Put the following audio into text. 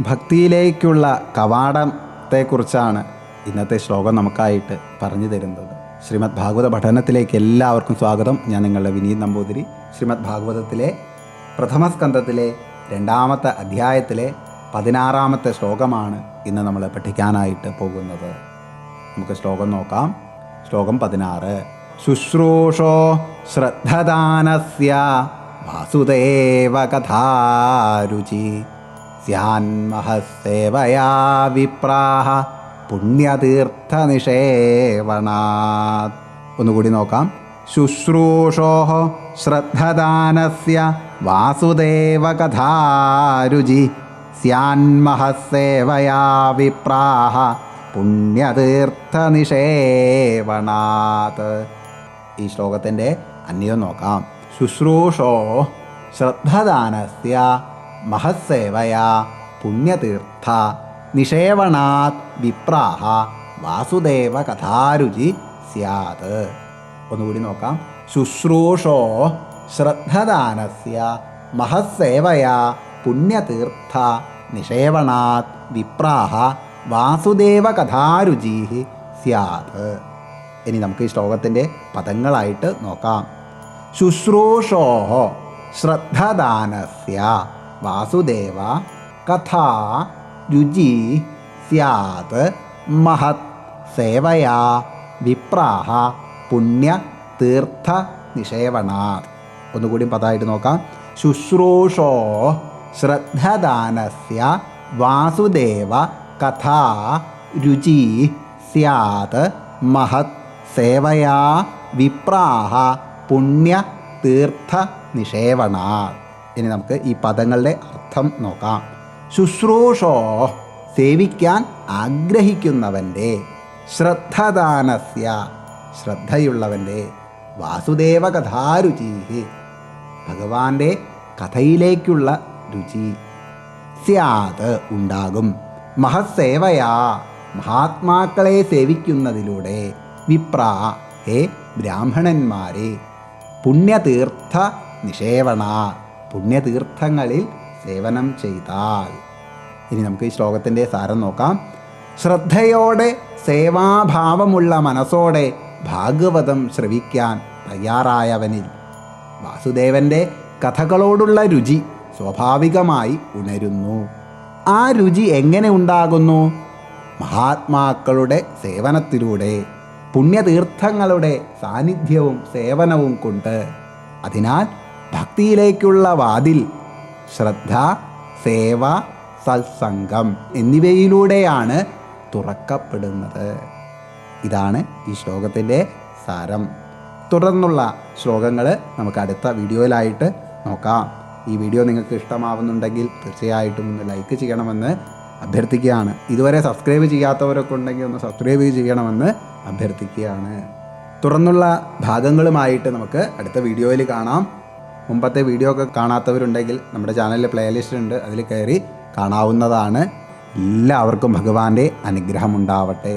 ഭക്തിയിലേക്കുള്ള കവാടത്തെക്കുറിച്ചാണ് ഇന്നത്തെ ശ്ലോകം നമുക്കായിട്ട് പറഞ്ഞു തരുന്നത്. ശ്രീമദ് ഭാഗവത പഠനത്തിലേക്ക് എല്ലാവർക്കും സ്വാഗതം. ഞാൻ നിങ്ങളുടെ വിനീത് നമ്പൂതിരി. ശ്രീമദ് ഭാഗവതത്തിലെ പ്രഥമ സ്കന്ധത്തിലെ രണ്ടാമത്തെ അധ്യായത്തിലെ പതിനാറാമത്തെ ശ്ലോകമാണ് ഇന്ന് നമ്മൾ പഠിക്കാനായിട്ട് പോകുന്നത്. നമുക്ക് ശ്ലോകം നോക്കാം. ശ്ലോകം പതിനാറ്. ശുശ്രൂഷോ ശ്രദ്ധദാനസ്യ വാസുദേവ കഥാരുചി. സ്യാന്മഹസേവയാ വിപ്രാഹ പുണ്യതീർത്ഥനിഷേവണാത്. ഒന്നുകൂടി നോക്കാം. ശുശ്രൂഷോ ശ്രദ്ധദാനസ്യ വാസുദേവകഥാരുചി സ്യാന്മഹസേവയാ വിപ്രാഹ പുണ്യതീർത്ഥനിഷേവണാത്. ഈ ശ്ലോകത്തിന്റെ അന്യം നോക്കാം. ശുശ്രൂഷോ ശ്രദ്ധദാനസ്യ മഹസേവയാ പുണ്യതീർത്ഥ നിഷേവണാത് വിപ്രാഹ വാസുദേവ കഥാരുചി സ്യാത്. ഒന്നുകൂടി നോക്കാം. ശുശ്രൂഷോ ശ്രദ്ധദാനസ്യ മഹസേവയാ പുണ്യതീർത്ഥ നിഷേവണാത് വിപ്രാഹ വാസുദേവ കഥാരുചി സ്യാത്. ഇനി നമുക്ക് ഈ ശ്ലോകത്തിന്റെ പദങ്ങളായിട്ട് നോക്കാം. ശുശ്രൂഷോ ശ്രദ്ധദാനസ്യ വാസുദേവ കഥ രുചി സ്യാത് മഹത് സേവയാ വിപ്രാഹ പുണ്യ തീർത്ഥ നിഷേവണാത് ഒന്നുകൂടി പദമായിട്ട് നോക്കാം. ശുശ്രൂഷോ ശ്രദ്ധദാനസ്യ വാസുദേവ കഥാ രുചി സ്യാത് മഹത് സേവയാ വിപ്രാഹ പുണ്യ തീർത്ഥ നിഷേവണാത് ഇനി നമുക്ക് ഈ പദങ്ങളുടെ അർത്ഥം നോക്കാം. ശുശ്രൂഷോ സേവിക്കാൻ ആഗ്രഹിക്കുന്നവന്റെ ശ്രദ്ധദാനസ്യ ശ്രദ്ധയുള്ളവന്റെ വാസുദേവ കഥാരുചി ഭഗവാന്റെ കഥയിലേക്കുള്ള രുചി സ്യാത് ഉണ്ടാകും. മഹസേവയാ മഹാത്മാക്കളെ സേവിക്കുന്നതിലൂടെ വിപ്ര ഹേ ബ്രാഹ്മണന്മാരെ പുണ്യതീർത്ഥ നിഷേവണ പുണ്യതീർത്ഥങ്ങളിൽ സേവനം ചെയ്താൽ. ഇനി നമുക്ക് ഈ ശ്ലോകത്തിന്റെ സാരം നോക്കാം. ശ്രദ്ധയോടെ സേവാഭാവമുള്ള മനസ്സോടെ ഭാഗവതം ശ്രവിക്കാൻ തയ്യാറായവനിൽ വാസുദേവന്റെ കഥകളോടുള്ള രുചി സ്വാഭാവികമായി ഉണരുന്നു. ആ രുചി എങ്ങനെ ഉണ്ടാകുന്നു? മഹാത്മാക്കളുടെ സേവനത്തിലൂടെ പുണ്യതീർത്ഥങ്ങളുടെ സാന്നിധ്യവും സേവനവും കൊണ്ട്. അതിനാൽ ഭക്തിയിലേക്കുള്ള വാതിൽ ശ്രദ്ധ സേവ സത്സംഗം എന്നിവയിലൂടെയാണ് തുറക്കപ്പെടുന്നത്. ഇതാണ് ഈ ശ്ലോകത്തിന്റെ സാരം. തുടർന്നുള്ള ശ്ലോകങ്ങൾ നമുക്ക് അടുത്ത വീഡിയോയിലായിട്ട് നോക്കാം. ഈ വീഡിയോ നിങ്ങൾക്ക് ഇഷ്ടമാവുന്നുണ്ടെങ്കിൽ തീർച്ചയായിട്ടും ഒന്ന് ലൈക്ക് ചെയ്യണമെന്ന് അഭ്യർത്ഥിക്കുകയാണ്. ഇതുവരെ സബ്സ്ക്രൈബ് ചെയ്യാത്തവരൊക്കെ ഉണ്ടെങ്കിൽ ഒന്ന് സബ്സ്ക്രൈബ് ചെയ്യണമെന്ന് അഭ്യർത്ഥിക്കുകയാണ്. തുടർന്നുള്ള ഭാഗങ്ങളുമായിട്ട് നമുക്ക് അടുത്ത വീഡിയോയിൽ കാണാം. മുമ്പത്തെ വീഡിയോ ഒക്കെ കാണാത്തവരുണ്ടെങ്കിൽ നമ്മുടെ ചാനലിൽ പ്ലേലിസ്റ്റ് ഉണ്ട്. അതിൽ കയറി കാണാവുന്നതാണ്. എല്ലാവർക്കും ഭഗവാന്റെ അനുഗ്രഹം ഉണ്ടാവട്ടെ